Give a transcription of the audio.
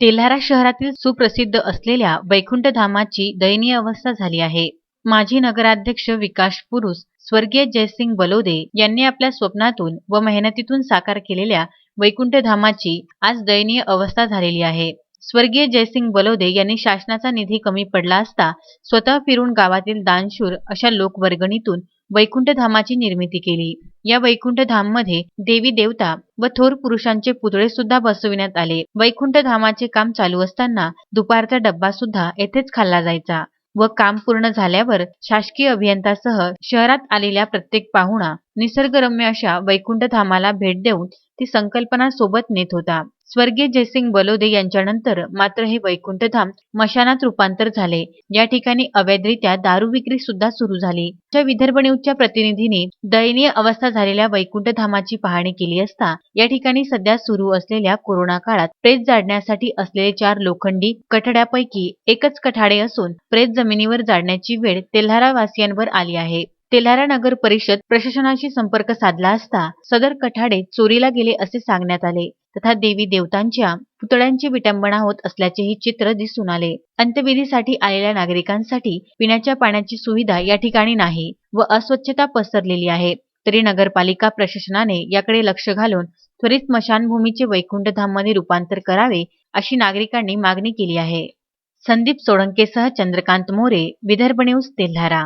तेल्हारा शहरातील सुप्रसिद्ध असलेल्या वैकुंठ धामाची दयनीय अवस्था झाली आहे. माजी नगराध्यक्ष विकास पुरुष स्वर्गीय जयसिंग बलोदे यांनी आपल्या स्वप्नातून व मेहनतीतून साकार केलेल्या वैकुंठ धामाची आज दयनीय अवस्था झालेली आहे. स्वर्गीय जयसिंग बलोदे यांनी शासनाचा निधी कमी पडला असता स्वतः फिरून गावातील दानशूर अशा लोकवर्गणीतून वैकुंठ धामाची निर्मिती केली. या वैकुंठमध्ये देवी देवता व थोर पुरुषांचे पुतळे सुद्धा बसविण्यात आले. वैकुंठ धामाचे काम चालू असताना दुपारचा डब्बा सुद्धा येथेच खाल्ला जायचा व काम पूर्ण झाल्यावर शासकीय अभियंतासह शहरात आलेल्या प्रत्येक पाहुणा निसर्गरम्य अशा वैकुंठ धामाला भेट देऊन ती संकल्पना सोबत नेत होता. स्वर्गीय जयसिंग बलोदे यांच्यानंतर मात्र हे वैकुंठधाम मशानात रूपांतर झाले. या ठिकाणी अवैधरित्या दारू विक्री सुद्धा सुरू झाली. विदर्भ न्यूजच्या प्रतिनिधींनी दयनीय अवस्था झालेल्या वैकुंठ धामाची पाहणी केली असता या ठिकाणी सध्या सुरू असलेल्या कोरोना काळात प्रेत जाडण्यासाठी असलेले चार लोखंडी कठड्यापैकी एकच कठाडे असून प्रेत जमिनीवर जाडण्याची वेळ तेल्हारावासियांवर आली आहे. तेल्हारा नगर परिषद प्रशासनाशी संपर्क साधला असता सदर कठाडे चोरीला गेले असे सांगण्यात आले. तथा देवी देवतांच्या पुतळ्यांची विटंबना होत असल्याचेही चित्र दिसून आले. अंत्यविधीसाठी आलेल्या नागरिकांसाठी पिण्याच्या पाण्याची सुविधा या ठिकाणी नाही व अस्वच्छता पसरलेली आहे. तरी नगरपालिका प्रशासनाने याकडे लक्ष घालून त्वरित स्मशानभूमीचे वैकुंठधाममध्ये रूपांतर करावे अशी नागरिकांनी मागणी केली आहे. संदीप सोळंकेसह चंद्रकांत मोरे विदर्भ न्यूज तेल्हारा.